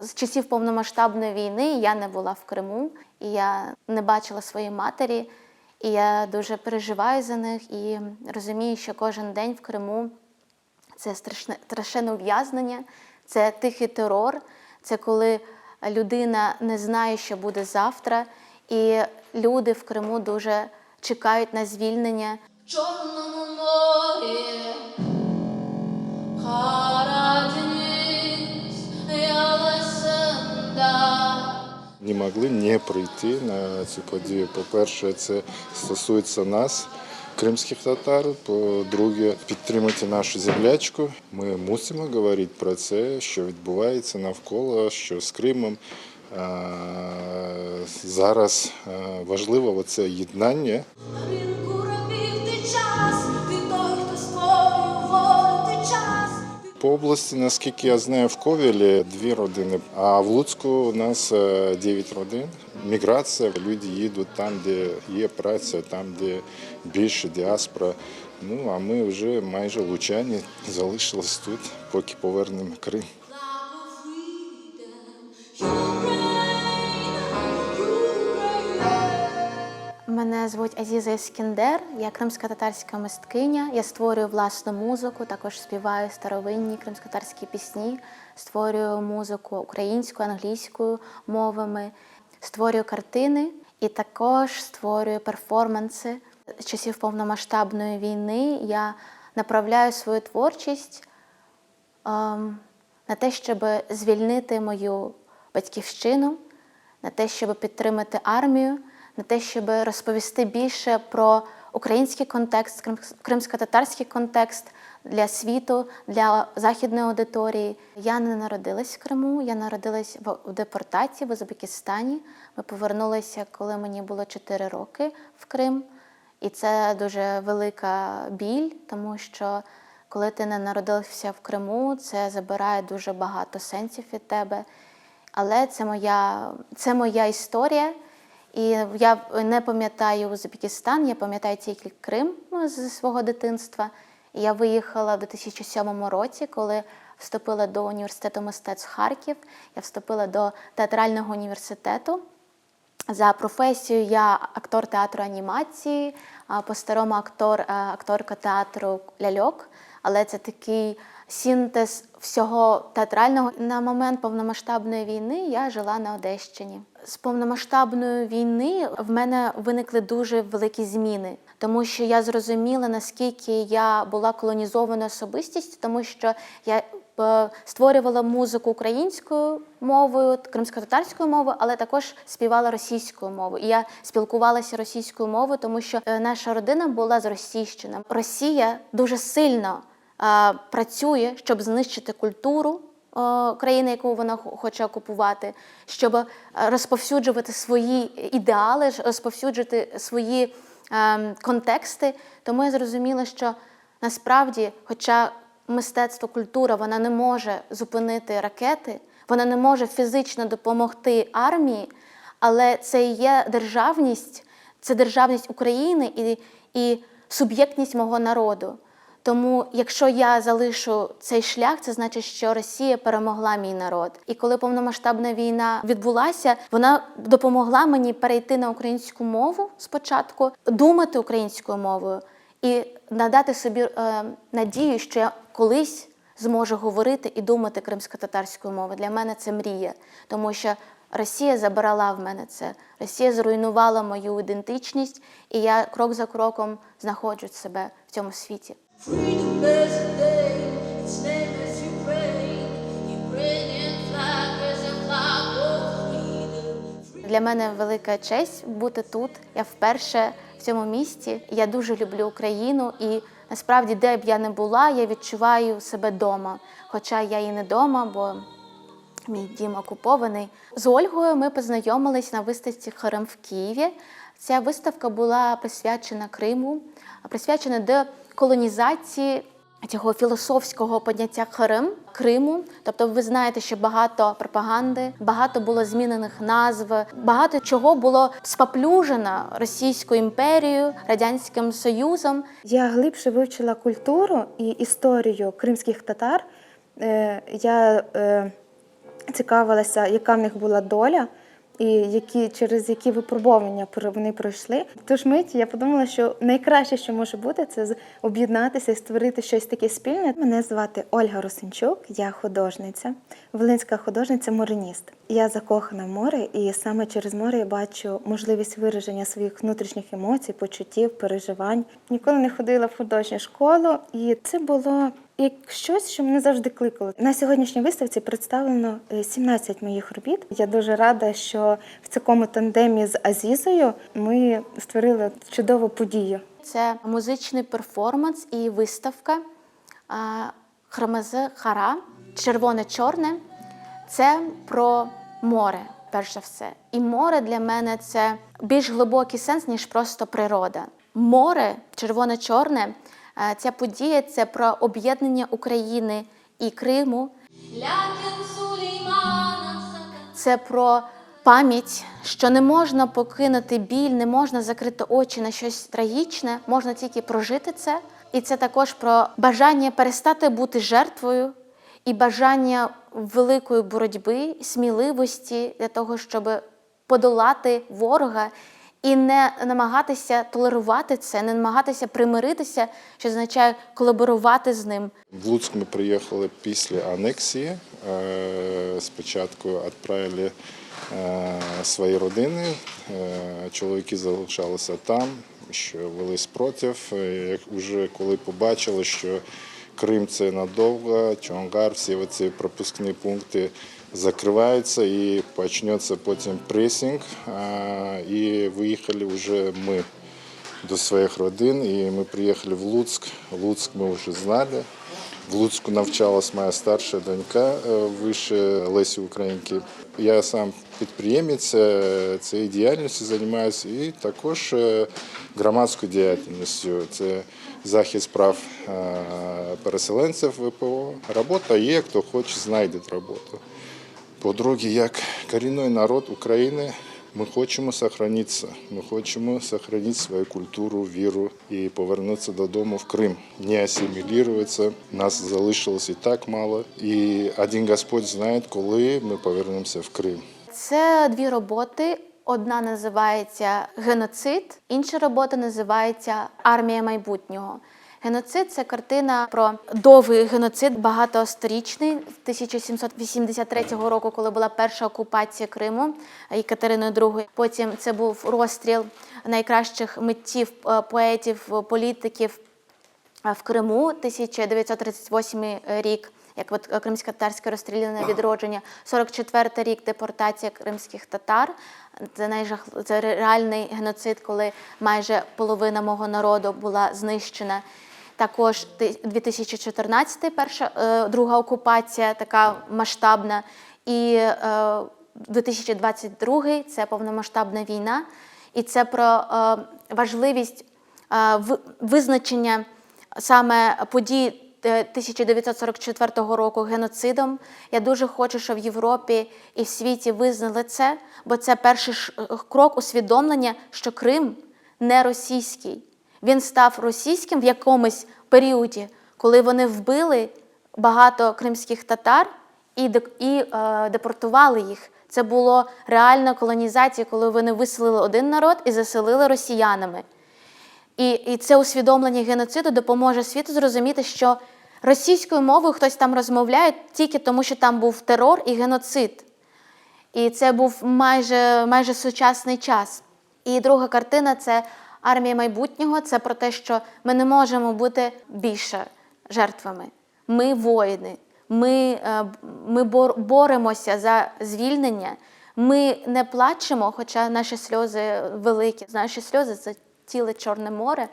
З часів повномасштабної війни я не була в Криму, і я не бачила своєї матері. І я дуже переживаю за них і розумію, що кожен день в Криму це страшне страшенне ув'язнення, це тихий терор, це коли людина не знає, що буде завтра, і люди в Криму дуже чекають на звільнення. Чорному морі не могли не прийти на цю подію. По-перше, це стосується нас, кримських татар. По-друге, підтримати нашу землячку. Ми мусимо говорити про це, що відбувається навколо, що з Кримом. Зараз важливо це єднання. По області, наскільки я знаю, в Ковілі дві родини, а в Луцьку у нас е, дев'ять родин. Міграція, люди їдуть там, де є праця, там, де більше діаспора. Ну а ми вже майже лучані залишились тут, поки повернемо Крим. Мене звуть Азіза Іскіндер, я кримська татарська мисткиня. Я створюю власну музику, також співаю старовинні кримськотатарські пісні, створюю музику українською, англійською мовами, створюю картини і також створюю перформанси. З часів повномасштабної війни я направляю свою творчість ем, на те, щоб звільнити мою батьківщину, на те, щоб підтримати армію, на те, щоб розповісти більше про український контекст, крим- кримсько-татарський контекст для світу, для західної аудиторії. Я не народилась в Криму, я народилась в депортації в Узбекистані. Ми повернулися, коли мені було 4 роки в Крим. І це дуже велика біль, тому що коли ти не народився в Криму, це забирає дуже багато сенсів від тебе. Але це моя, це моя історія. І я не пам'ятаю Узбекистан, я пам'ятаю тільки Крим ну, зі свого дитинства. Я виїхала в 2007 році, коли вступила до університету мистецтв Харків. Я вступила до театрального університету. За професією я актор театру анімації, по-старому актор, е, акторка театру ляльок, але це такий синтез всього театрального. На момент повномасштабної війни я жила на Одещині. З повномасштабної війни в мене виникли дуже великі зміни, тому що я зрозуміла, наскільки я була колонізованою особистістю, тому що я е, створювала музику українською мовою, кримсько-татарською мовою, але також співала російською мовою. І я спілкувалася російською мовою, тому що е, наша родина була зросійщена. Росія дуже сильно працює, щоб знищити культуру. е, Країни, яку вона хоче окупувати, щоб е, розповсюджувати свої ідеали, розповсюджувати свої ем, контексти. Тому я зрозуміла, що насправді, хоча мистецтво, культура вона не може зупинити ракети, вона не може фізично допомогти армії, але це і є державність, це державність України і, і суб'єктність мого народу. Тому, якщо я залишу цей шлях, це значить, що Росія перемогла мій народ. І коли повномасштабна війна відбулася, вона допомогла мені перейти на українську мову спочатку, думати українською мовою і надати собі е, надію, що я колись зможу говорити і думати кримсько-татарською мовою. Для мене це мрія, тому що Росія забрала в мене це. Росія зруйнувала мою ідентичність, і я крок за кроком знаходжу себе в цьому світі. Для мене велика честь бути тут. Я вперше в цьому місті. Я дуже люблю Україну, і насправді, де б я не була, я відчуваю себе вдома. Хоча я і не вдома, бо мій дім окупований. З Ольгою ми познайомились на виставці Харем в Києві. Ця виставка була присвячена Криму, присвячена деколонізації цього філософського поняття Харем Криму. Тобто, ви знаєте, що багато пропаганди, багато було змінених назв, багато чого було споплюжено Російською імперією, радянським союзом. Я глибше вивчила культуру і історію кримських татар. Е, Я е, цікавилася, яка в них була доля. І які через які випробування про- вони пройшли. Тож миті я подумала, що найкраще, що може бути, це об'єднатися і створити щось таке спільне. Мене звати Ольга Росинчук, я художниця, волинська художниця, мориніст. Я закохана в море, і саме через море я бачу можливість вираження своїх внутрішніх емоцій, почуттів, переживань. Ніколи не ходила в художню школу, і це було як щось, що мене завжди кликало. На сьогоднішній виставці представлено е, 17 моїх робіт. Я дуже рада, що в такому тандемі з Азізою ми створили чудову подію. Це музичний перформанс і виставка а, Хромазе Хара Червоне-чорне. Це про море, перш за все. І море для мене це більш глибокий сенс, ніж просто природа. Море, червоне-чорне, е, Е, ця подія це про об'єднання України і Криму. Це про пам'ять, що не можна покинути біль, не можна закрити очі на щось трагічне, можна тільки прожити це. І це також про бажання перестати бути жертвою і бажання великої боротьби, сміливості для того, щоб подолати ворога і не намагатися толерувати це, не намагатися примиритися, що означає колаборувати з ним. В Луцьк ми приїхали після анексії. Е, Спочатку відправили е, свої родини. Е, Чоловіки залишалися там, що вели спротив. Як вже коли побачили, що Крим це надовго, Чонгар, всі ці пропускні пункти закриваються і почнеться потім пресінг. І виїхали вже ми до своїх родин, і ми приїхали в Луцьк. Луцьк ми вже знали. В Луцьку навчалась моя старша донька е, вище Лесі Українки. Я сам підприємець е, цією діяльністю займаюся і також е, громадською діяльністю. Це захист прав переселенців ВПО. Робота є, хто хоче, знайде роботу. По-друге, як корінний народ України, ми хочемо сохранитися. Ми хочемо сохранити свою культуру, віру і повернутися додому в Крим. Не асимілюватися. Нас залишилось і так мало. І один Господь знає, коли ми повернемося в Крим. Це дві роботи. Одна називається Геноцид, інша робота називається Армія майбутнього. Геноцид це картина про довгий геноцид, багатосторічний 1783 року, коли була перша окупація Криму Екатериною II. Потім це був розстріл найкращих митців, е, поетів, політиків в Криму 1938 рік, як от кримсько-татарське розстріляне відродження, 44 рік депортація кримських татар. Це найжах... це реальний геноцид, коли майже половина мого народу була знищена. Також 2014 перша е, друга окупація, така масштабна, і е, 2022 це повномасштабна війна, і це про е, важливість е, визначення саме подій е, 1944 року геноцидом. Я дуже хочу, щоб в Європі і в світі визнали це, бо це перший е, крок усвідомлення, що Крим не російський. Він став російським в якомусь періоді, коли вони вбили багато кримських татар і, і е, депортували їх. Це було реальна колонізація, коли вони виселили один народ і заселили росіянами. І, і це усвідомлення геноциду допоможе світу зрозуміти, що російською мовою хтось там розмовляє тільки тому, що там був терор і геноцид. І це був майже, майже сучасний час. І друга картина це армія майбутнього. Це про те, що ми не можемо бути більше жертвами. Ми воїни, ми, е, ми боремося за звільнення. Ми не плачемо, хоча наші сльози великі. Наші сльози це ціле Чорне море.